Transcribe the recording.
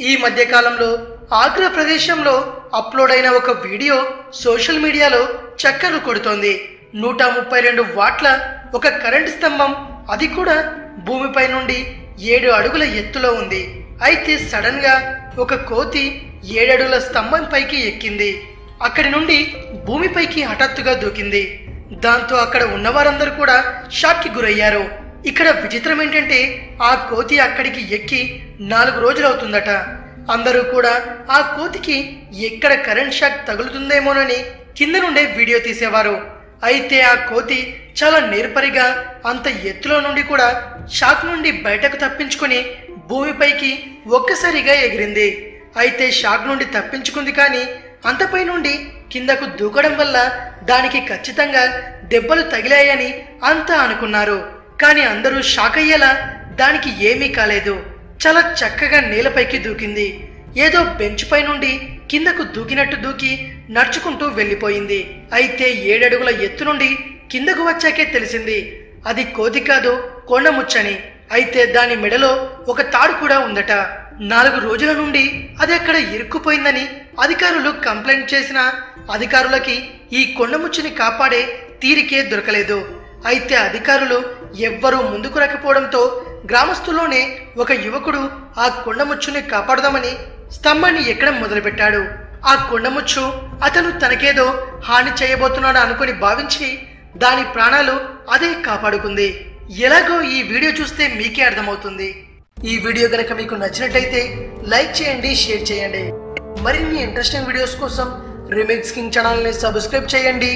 ఈ మధ్యకాలంలో ఆగ్రా ప్రదేశంలో అప్లోడ్ అయిన ఒక వీడియో సోషల్ మీడియాలో చక్కర్లు కొడుతోంది. నూట ముప్పై రెండు వాట్ల ఒక కరెంట్ స్తంభం అది కూడా భూమిపై నుండి ఏడు అడుగుల ఎత్తులో ఉంది. అయితే సడన్గా ఒక కోతి ఏడడుగుల స్తంభం పైకి ఎక్కింది. అక్కడి నుండి భూమిపైకి హఠాత్తుగా దూకింది. దాంతో అక్కడ ఉన్న వారందరూ కూడా షాక్కి గురయ్యారు. ఇక్కడ విచిత్రం ఏంటంటే ఆ కోతి అక్కడికి ఎక్కి నాలుగు రోజులవుతుందట అందరూ కూడా ఆ కోతికి ఎక్కడ కరెంట్ షాక్ తగులుతుందేమోనని కింద నుండే వీడియో తీసేవారు. అయితే ఆ కోతి చాలా నేర్పరిగా అంత ఎత్తులో నుండి కూడా షాక్ నుండి బయటకు తప్పించుకుని భూమిపైకి ఒక్కసారిగా ఎగిరింది. అయితే షాక్ నుండి తప్పించుకుంది కానీ అంతపై నుండి కిందకు దూకడం వల్ల దానికి ఖచ్చితంగా దెబ్బలు తగిలాయని అంతా అనుకున్నారు. కానీ అందరూ షాక్ అయ్యేలా దానికి ఏమీ కాలేదు. చాలా చక్కగా నేలపైకి దూకింది. ఏదో బెంచ్ పై నుండి కిందకు దూకినట్టు దూకి నడుచుకుంటూ వెళ్ళిపోయింది. అయితే ఏడడుగుల ఎత్తు నుండి కిందకు వచ్చాకే తెలిసింది. అది కోతి కాదు కొండముచ్చని అయితే దాని మెడలో ఒక తాడు కూడా ఉందట. నాలుగు రోజుల నుండి అది అక్కడ ఇరుక్కుపోయిందని అధికారులు కంప్లైంట్ చేసిన అధికారులకి ఈ కొండముచ్చుని కాపాడే తీరికే దొరకలేదు. అయితే అధికారులు ఎవ్వరూ ముందుకు రాకపోవడంతో గ్రామస్తుల్లోనే ఒక యువకుడు ఆ కొండముచ్చుని కాపాడదామని స్తంభాన్ని ఎక్కడం మొదలుపెట్టాడు. ఆ కొండముచ్చు అతను తనకేదో హాని చేయబోతున్నాడు అనుకుని భావించి దాని ప్రాణాలు అదే కాపాడుకుంది. ఎలాగో ఈ వీడియో చూస్తే మీకే అర్థమవుతుంది. ఈ వీడియో గనక మీకు నచ్చినట్లయితే లైక్ చేయండి షేర్ చేయండి. మరిన్ని ఇంట్రెస్టింగ్ వీడియోస్ కోసం రిమిక్స్ కింగ్ ఛానల్ని సబ్స్క్రైబ్ చేయండి.